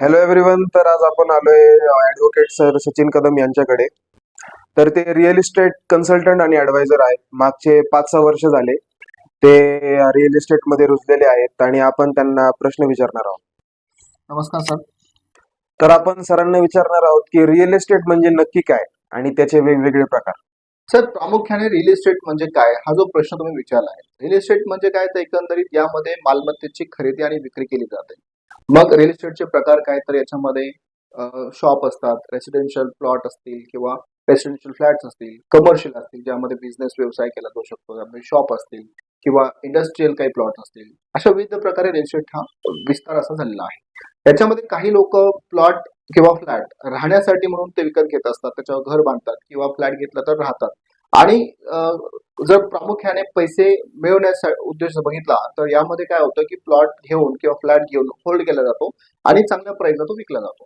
Hello everyone तर आज आपण आलोय ऍडव्होकेट सर सचिन कदम यांच्याकडे. तर ते रिअल इस्टेट कन्सल्टंट आणि ऍडवायझर आहेत. मागचे पाच सहा वर्ष झाले. ते रिअल इस्टेटमध्ये रुजलेले आहेत आणि आपण त्यांना प्रश्न विचारणार आहोत. नमस्कार सर तर आपण सरांना विचारणार आहोत की रिअल इस्टेट म्हणजे नक्की काय आणि त्याचे वेगवेगळे प्रकार? सर प्रामुख्याने रिअल इस्टेट म्हणजे काय? हा जो प्रश्न तुम्ही विचारला आहे. रिअल इस्टेट म्हणजे काय? तर एकंदरीत यामध्ये मालमत्तेची खरेदी आणि विक्री केली जाते. मग रिअल इस्टेटचे प्रकार काय तर याच्यामध्ये शॉप असतात रेसिडेन्शियल प्लॉट असतील किंवा रेसिडेन्शियल फ्लॅट्स असतील कमर्शियल असतील ज्यामध्ये बिझनेस व्यवसाय केला जाऊ शकतो त्यामध्ये शॉप असतील किंवा इंडस्ट्रीयल काही प्लॉट असतील. अशा विविध प्रकारे रिअल इस्टेट हा विस्तार असा झालेला आहे. त्याच्यामध्ये काही लोक प्लॉट किंवा फ्लॅट राहण्यासाठी म्हणून ते विकत घेत असतात त्याच्यावर घर बांधतात किंवा फ्लॅट घेतला तर राहतात. आणि जर प्रामुख्याने पैसे मिळवण्याचा उद्देश बघितला तर यामध्ये काय होतं की प्लॉट घेऊन किंवा फ्लॅट घेऊन होल्ड केला जातो आणि चांगल्या प्राईसला तो विकला जातो.